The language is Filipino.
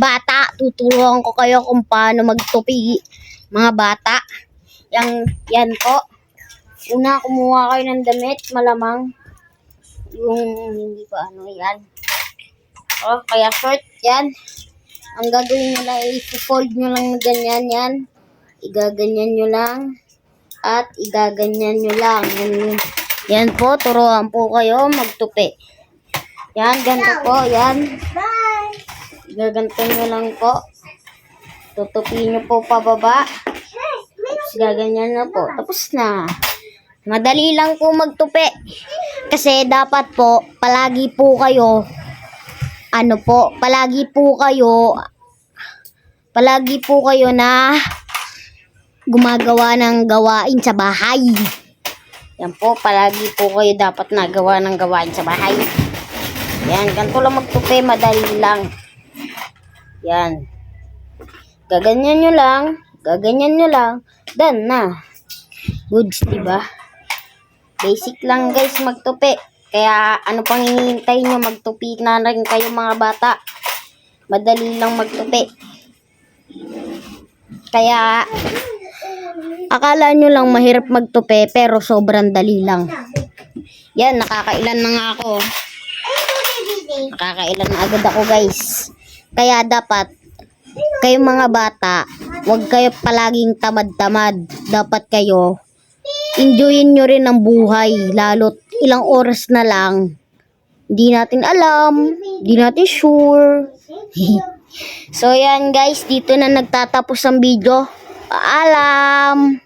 bata, tuturuan ko kayo kung paano magtupi. Mga bata. Yang, yan po. Una, kumuha kayo ng damit, malamang. Yung, hindi pa ano, yan. Oh, kaya short, yan. Ang gagawin nyo lang, i-fold nyo lang ganyan, yan. Igaganyan nyo lang. At igaganyan nyo lang. Yan, yan po, turuan po kayo magtupi. Yan, ganito po, yan. Gaganto nyo lang po. Tutupi nyo po pababa. Tapos gaganyan na po. Tapos na. Madali lang po magtupi. Kasi dapat po, palagi po kayo, ano po, palagi po kayo, palagi po kayo na gumagawa ng gawain sa bahay. Yan po, palagi po kayo dapat nagawa ng gawain sa bahay. Yan, ganito lang magtupi, madali lang. Yan. Gaganyan nyo lang, gaganyan nyo lang, done na. Goods, diba? Basic lang guys magtupi. Kaya ano pang hinihintay nyo, magtupi na rin kayo mga bata. Madali lang magtupi. Kaya akala nyo lang mahirap magtupi pero sobrang dali lang. Yan, nakakailan na nga ako. Nakakailan na agad ako guys. Kaya dapat kayong mga bata, huwag kayo palaging tamad-tamad. Dapat kayo enjoyin nyo rin ang buhay. Lalo't ilang oras na lang. Hindi natin alam. Hindi natin sure. so yan guys, dito na nagtatapos ang video. Paalam!